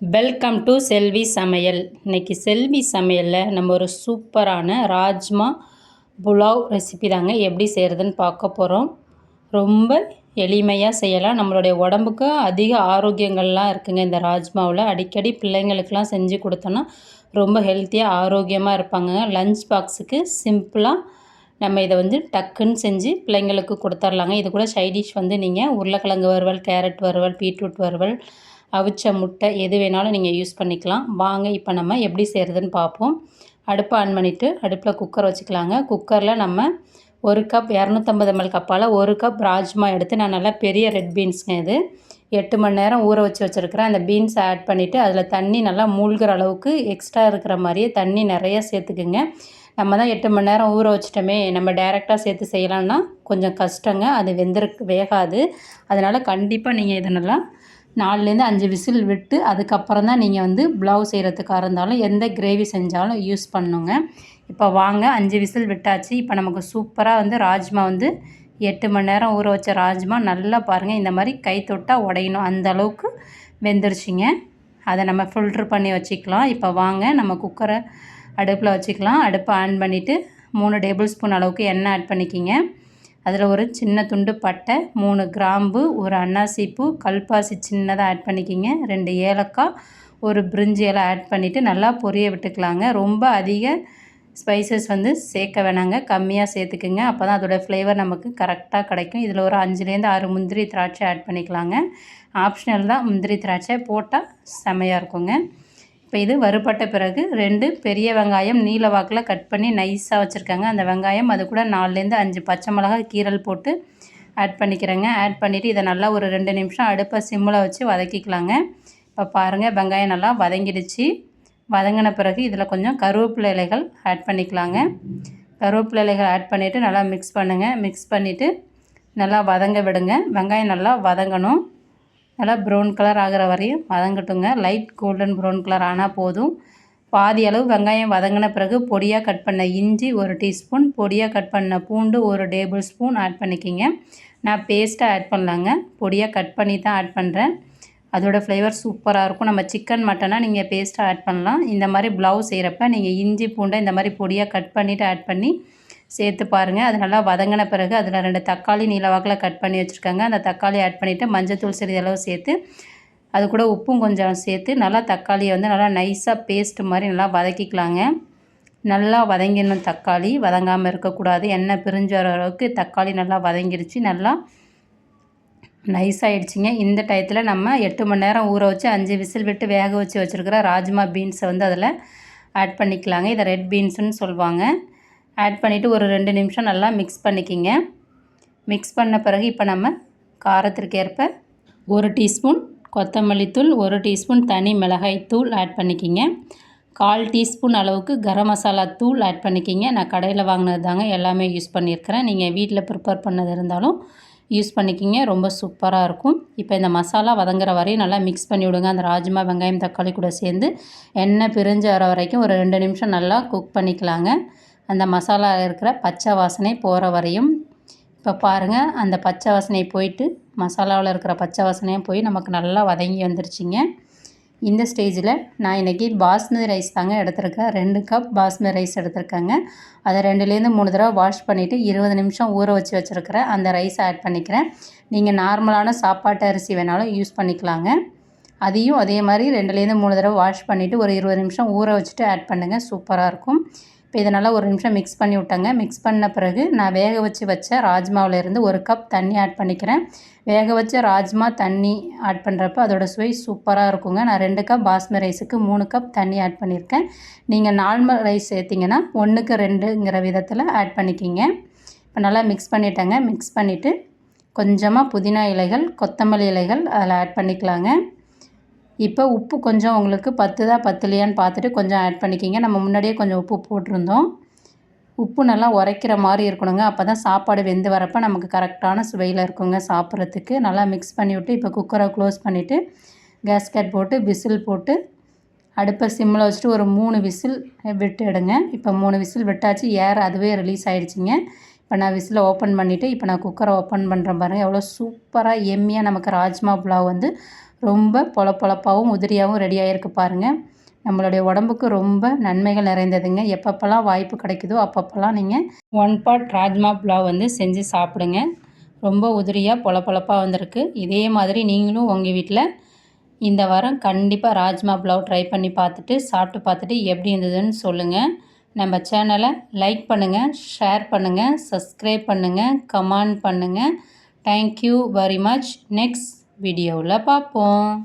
Welcome to செல்வி சமையல் இன்றைக்கி செல்வி சமையலில் நம்ம ஒரு சூப்பரான ராஜ்மா புலாவ் ரெசிபி தாங்க எப்படி செய்கிறதுன்னு பார்க்க போகிறோம் ரொம்ப எளிமையாக செய்யலாம். நம்மளுடைய உடம்புக்கு அதிக ஆரோக்கியங்கள்லாம் இருக்குங்க இந்த ராஜ்மாவில். அடிக்கடி பிள்ளைங்களுக்கெலாம் செஞ்சு கொடுத்தோன்னா ரொம்ப ஹெல்த்தியாக ஆரோக்கியமாக இருப்பாங்க. லஞ்ச் பாக்ஸுக்கு சிம்பிளாக நம்ம இதை வந்து டக்குன்னு செஞ்சு பிள்ளைங்களுக்கு கொடுத்துர்லாங்க. இது கூட சைடிஷ் வந்து நீங்கள் உருளைக்கிழங்கு வறுவல் கேரட் வறுவல் பீட்ரூட் வறுவல் அவிச்ச முட்டை எது வேணாலும் நீங்கள் யூஸ் பண்ணிக்கலாம். வாங்க இப்போ நம்ம எப்படி செய்கிறதுன்னு பார்ப்போம் அடுப்பை ஆன் பண்ணிவிட்டு அடுப்பில் குக்கர் வச்சுக்கலாங்க. குக்கரில் நம்ம ஒரு கப் இரநூத்தம்பது எம்எல் கப்பால் ஒரு கப் ராஜ்மா எடுத்து நான் நல்லா பெரிய ரெட் பீன்ஸுங்க இது. எட்டு மணி நேரம் ஊற வச்சு வச்சுருக்கிறேன். அந்த பீன்ஸ் ஆட் பண்ணிவிட்டு அதில் தண்ணி நல்லா மூழ்கிற அளவுக்கு எக்ஸ்ட்ரா இருக்கிற மாதிரியே தண்ணி நிறைய சேர்த்துக்குங்க. நம்ம தான் எட்டு மணி நேரம் ஊற வச்சிட்டோமே. நம்ம டைரெக்டாக சேர்த்து செய்யலான்னா கொஞ்சம் கஷ்டங்க. அது வெந்திருக்கு வேகாது. அதனால் கண்டிப்பாக நீங்கள் இதை நல்லா நாலுலேருந்து அஞ்சு விசில் விட்டு அதுக்கப்புறம் தான் நீங்கள் வந்து ப்ளவுஸ் செய்கிறதுக்காக இருந்தாலும் எந்த கிரேவி செஞ்சாலும் யூஸ் பண்ணுங்க. இப்போ வாங்க அஞ்சு விசில் விட்டாச்சு. இப்போ நமக்கு சூப்பராக வந்து ராஜ்மா வந்து எட்டு மணி நேரம் ஊற வச்ச ராஜ்மா நல்லா பாருங்கள் இந்த மாதிரி கை தொட்டால் உடையணும். அந்த அளவுக்கு வெந்துருச்சிங்க. அதை நம்ம ஃபில்ட்ரு பண்ணி வச்சுக்கலாம். இப்போ வாங்க நம்ம குக்கரை அடுப்பில் வச்சுக்கலாம். அடுப்பை ஆன் பண்ணிவிட்டு மூணு டேபிள் ஸ்பூன் அளவுக்கு எண்ணெய் ஆட் பண்ணிக்கிங்க. அதில் ஒரு சின்ன துண்டு பட்டை மூணு கிராம்பு ஒரு அன்னாசிப்பூ கல்பாசி சின்னதாக ஆட் பண்ணிக்கிங்க. ரெண்டு ஏலக்காய் ஒரு பிரிஞ்சி இலை ஆட் பண்ணிவிட்டு நல்லா பொரிய விட்டுக்கலாங்க. ரொம்ப அதிக ஸ்பைசஸ் வந்து சேர்க்க வேணாங்க. கம்மியாக சேர்த்துக்குங்க. அப்போ தான் அதோடய ஃப்ளேவர் நமக்கு கரெக்டாக கிடைக்கும். இதில் ஒரு அஞ்சுலேருந்து ஆறு முந்திரி திராட்சை ஆட் பண்ணிக்கலாங்க. ஆப்ஷனல் தான் முந்திரி திராட்சை போட்டால் செமையாக இருக்குங்க. இப்போ இது வறுபட்ட பிறகு ரெண்டு பெரிய வெங்காயம் நீல வாக்கில் கட் பண்ணி நைஸாக வச்சுருக்காங்க. அந்த வெங்காயம் அது கூட நாலுலேருந்து அஞ்சு பச்சை மிளகாய் கீரல் போட்டு ஆட் பண்ணிக்கிறேங்க. ஆட் பண்ணிவிட்டு இதை நல்லா ஒரு ரெண்டு நிமிஷம் அடுப்பை சிம்மில் வச்சு வதக்கிக்கலாங்க. இப்போ பாருங்கள் வெங்காயம் நல்லா வதங்கிடுச்சு. வதங்கின பிறகு இதில் கொஞ்சம் கருவேப்பிலை இலைகள் ஆட் பண்ணிக்கலாங்க. கருவேப்பிலை இலைகள் ஆட் பண்ணிவிட்டு நல்லா மிக்ஸ் பண்ணுங்கள் மிக்ஸ் பண்ணிவிட்டு நல்லா வதங்க விடுங்க. வெங்காயம் நல்லா வதங்கணும். நல்லா ப்ரௌன் கலர் ஆகிற வரையும் வதங்கட்டுங்க. லைட் கோல்டன் ப்ரௌன் கலர் ஆனால் போதும். பாதி அளவு வெங்காயம் வதங்கின பிறகு பொடியாக கட் பண்ண இஞ்சி ஒரு டீஸ்பூன் பொடியாக கட் பண்ண பூண்டு ஒரு டேபிள் ஸ்பூன் ஆட் பண்ணிக்கிங்க. நான் பேஸ்ட்டாக ஆட் பண்ணலாங்க. பொடியாக கட் பண்ணி தான் ஆட் பண்ணுறேன் அதோடய ஃப்ளேவர் சூப்பராக இருக்கும். நம்ம சிக்கன் மட்டனாக நீங்கள் பேஸ்ட்டாக ஆட் பண்ணலாம். இந்த மாதிரி ப்ளவுஸ் செய்கிறப்ப நீங்கள் இஞ்சி பூண்டை இந்த மாதிரி பொடியாக கட் பண்ணிவிட்டு ஆட் பண்ணி சேர்த்து பாருங்கள் அது நல்லா வதங்கின பிறகு அதில் ரெண்டு தக்காளி நீளவாக்கில் கட் பண்ணி வச்சுருக்காங்க. அந்த தக்காளி ஆட் பண்ணிவிட்டு மஞ்சத்தூள் சிறிதளவு சேர்த்து அது கூட உப்பும் கொஞ்சம் சேர்த்து நல்லா தக்காளியை வந்து நல்லா நைஸாக பேஸ்ட் மாதிரி நல்லா வதக்கிக்கலாங்க. நல்லா வதங்கிடணும் தக்காளி வதங்காமல் இருக்கக்கூடாது. எண்ணெய் பிரிஞ்சு வர அளவுக்கு தக்காளி நல்லா வதங்கிடுச்சு நல்லா நைஸ் ஆகிடுச்சிங்க இந்த டயத்தில் நம்ம எட்டு மணி நேரம் ஊற வச்சு அஞ்சு விசில் விட்டு வேக வச்சு வச்சுருக்கிற ராஜ்மா பீன்ஸை வந்து அதில் ஆட் பண்ணிக்கலாங்க. இதை ரெட் பீன்ஸுன்னு சொல்லுவாங்க. ஆட் பண்ணிவிட்டு ஒரு ரெண்டு நிமிஷம் நல்லா மிக்ஸ் பண்ணிக்கிங்க. மிக்ஸ் பண்ண பிறகு இப்போ நம்ம காரத்திற்கு ஏற்ப ஒரு டீஸ்பூன் கொத்தமல்லி தூள் ஒரு டீஸ்பூன் தனி மிளகாய் தூள் ஆட் பண்ணிக்கிங்க. கால் டீஸ்பூன் அளவுக்கு கரம் மசாலா தூள் ஆட் பண்ணிக்கிங்க. நான் கடையில் வாங்கினது தாங்க எல்லாமே யூஸ் பண்ணியிருக்கிறேன் நீங்கள் வீட்டில் ப்ரிப்பேர் பண்ணது இருந்தாலும் யூஸ் பண்ணிக்கிங்க. ரொம்ப சூப்பராக இருக்கும். இப்போ இந்த மசாலா வதங்குற வரையும் நல்லா மிக்ஸ் பண்ணி விடுங்க. அந்த ராஜ்மா வெங்காயம் தக்காளி கூட சேர்ந்து எண்ணெய் பிரிஞ்சு வர வரைக்கும் ஒரு ரெண்டு நிமிஷம் நல்லா குக் பண்ணிக்கலாங்க. அந்த மசாலா இருக்கிற பச்சை வாசனை போகிற வரையும் இப்போ பாருங்கள் அந்த பச்சை வாசனை போயிட்டு மசாலாவில் இருக்கிற பச்சை வாசனையும் போய் நமக்கு நல்லா வதங்கி வந்துருச்சுங்க. இந்த ஸ்டேஜில் நான் இன்றைக்கி பாஸ்மதி ரைஸ் தாங்க எடுத்திருக்கேன். ரெண்டு கப் பாஸ்மதி ரைஸ் எடுத்திருக்கேங்க. அதை ரெண்டுலேருந்து மூணு தடவை வாஷ் பண்ணிவிட்டு இருபது நிமிஷம் ஊற வச்சு வச்சுருக்கிறேன் அந்த ரைஸ் ஆட் பண்ணிக்கிறேன். நீங்கள் நார்மலான சாப்பாட்டு அரிசி வேணாலும் யூஸ் பண்ணிக்கலாங்க. அதையும் அதே மாதிரி ரெண்டுலேருந்து மூணு தடவை வாஷ் பண்ணிவிட்டு ஒரு இருபது நிமிஷம் ஊற வச்சுட்டு ஆட் பண்ணுங்கள் சூப்பராக இருக்கும். இப்போ இதை நல்லா ஒரு நிமிஷம் மிக்ஸ் பண்ணி விட்டேங்க. மிக்ஸ் பண்ண பிறகு நான் வேக வச்சு வச்ச ராஜ்மாவிலேருந்து ஒரு கப் தண்ணி ஆட் பண்ணிக்கிறேன். வேக வச்ச ராஜ்மா தண்ணி ஆட் பண்ணுறப்ப அதோட சுவை சூப்பராக இருக்குங்க. நான் ரெண்டு கப் பாஸ்மதி ரைஸுக்கு மூணு கப் தண்ணி ஆட் பண்ணியிருக்கேன். நீங்கள் நார்மல் ரைஸ் சேர்த்திங்கன்னா ஒன்றுக்கு ரெண்டுங்கிற விதத்தில் ஆட் பண்ணிக்கிங்க. இப்போ நல்லா மிக்ஸ் பண்ணிட்டேங்க. மிக்ஸ் பண்ணிவிட்டு கொஞ்சமாக புதினா இலைகள் கொத்தமல்லி இலைகள் அதில் ஆட் பண்ணிக்கலாங்க. இப்போ உப்பு கொஞ்சம் உங்களுக்கு பத்துதா பத்துலையான்னு பார்த்துட்டு கொஞ்சம் ஆட் பண்ணிக்கிங்க. நம்ம முன்னாடியே கொஞ்சம் உப்பு போட்டிருந்தோம். உப்பு நல்லா உரைக்கிற மாதிரி இருக்கணுங்க. அப்போ தான் சாப்பாடு வெந்து வரப்போ நமக்கு கரெக்டான சுவையில் இருக்குங்க சாப்பிட்றதுக்கு. நல்லா மிக்ஸ் பண்ணி விட்டு இப்போ குக்கரை க்ளோஸ் பண்ணிவிட்டு கேஸ்கட் போட்டு விசில் போட்டு அடுப்பை சிம்மில் வச்சுட்டு ஒரு மூணு விசில் விட்டு எடுங்க. இப்போ மூணு விசில் விட்டாச்சு. ஏர் அதுவே ரிலீஸ் ஆகிடுச்சிங்க இப்போ நான் விசிலை ஓப்பன் பண்ணிவிட்டு இப்போ நான் குக்கரை ஓப்பன் பண்ணுறேன் பாருங்கள் எவ்வளோ சூப்பராக எம்மியாக நமக்கு ராஜ்மா புலாவ் வந்து ரொம்ப பொலப்பொலப்பாகவும் உதிரியாகவும் ரெடி ஆகிருக்கு பாருங்கள் நம்மளுடைய உடம்புக்கு ரொம்ப நன்மைகள் நிறைந்ததுங்க. எப்பப்பெல்லாம் வாய்ப்பு கிடைக்குதோ அப்பப்போல்லாம் நீங்கள் ஒன் பாட் ராஜ்மா புலாவ் வந்து செஞ்சு சாப்பிடுங்க. ரொம்ப உதிரியாக பொலப்பொலப்பாக வந்திருக்கு. இதே மாதிரி நீங்களும் உங்கள் வீட்டில் இந்த வாரம் கண்டிப்பாக ராஜ்மா புலாவ் ட்ரை பண்ணி பார்த்துட்டு சாப்பிட்டு பார்த்துட்டு எப்படி இருந்ததுன்னு சொல்லுங்கள் நம்ம சேனலை லைக் பண்ணுங்கள் ஷேர் பண்ணுங்கள் சப்ஸ்கிரைப் பண்ணுங்கள் கமெண்ட் பண்ணுங்கள் தேங்க்யூ வெரி மச் நெக்ஸ்ட் வீடியோவில் பார்ப்போம்.